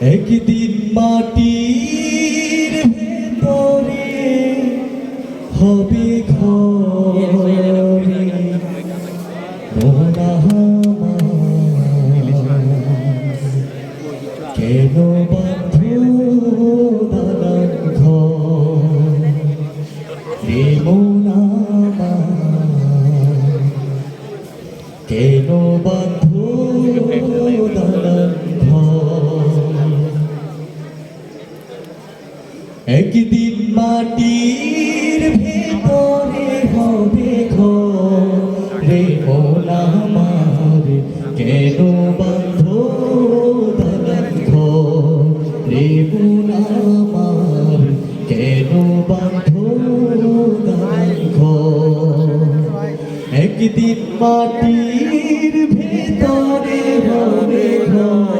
একদিন মাটির ভেতরে হবে কেন বাধ্য দালান মোনা কেন বাধ্য দালান একদিন মাটির ভেতরে হবে ঘরে। মোলা মার কেন বান্ধ দালান ঘরে? মোলা মার কেন বান্ধ দালান একদিন মাটির ভেতরে হবে ঘরে।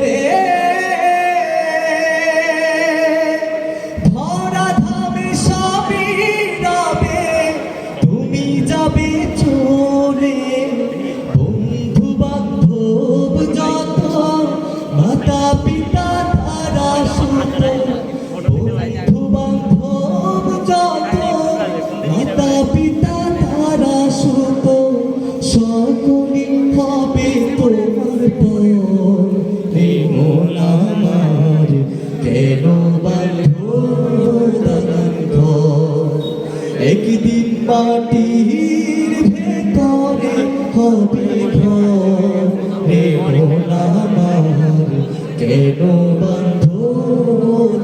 ঘর একদিন মাটির ভেতরে হবে হে আমার কেন বান্ধ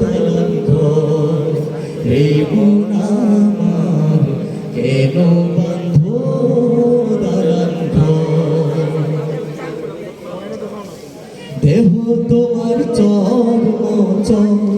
দালান হে আমার কেন বান্ধ দালান দেহ তোমার চর্ম চর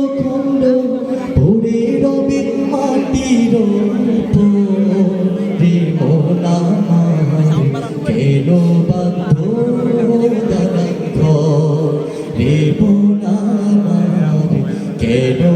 Pedro.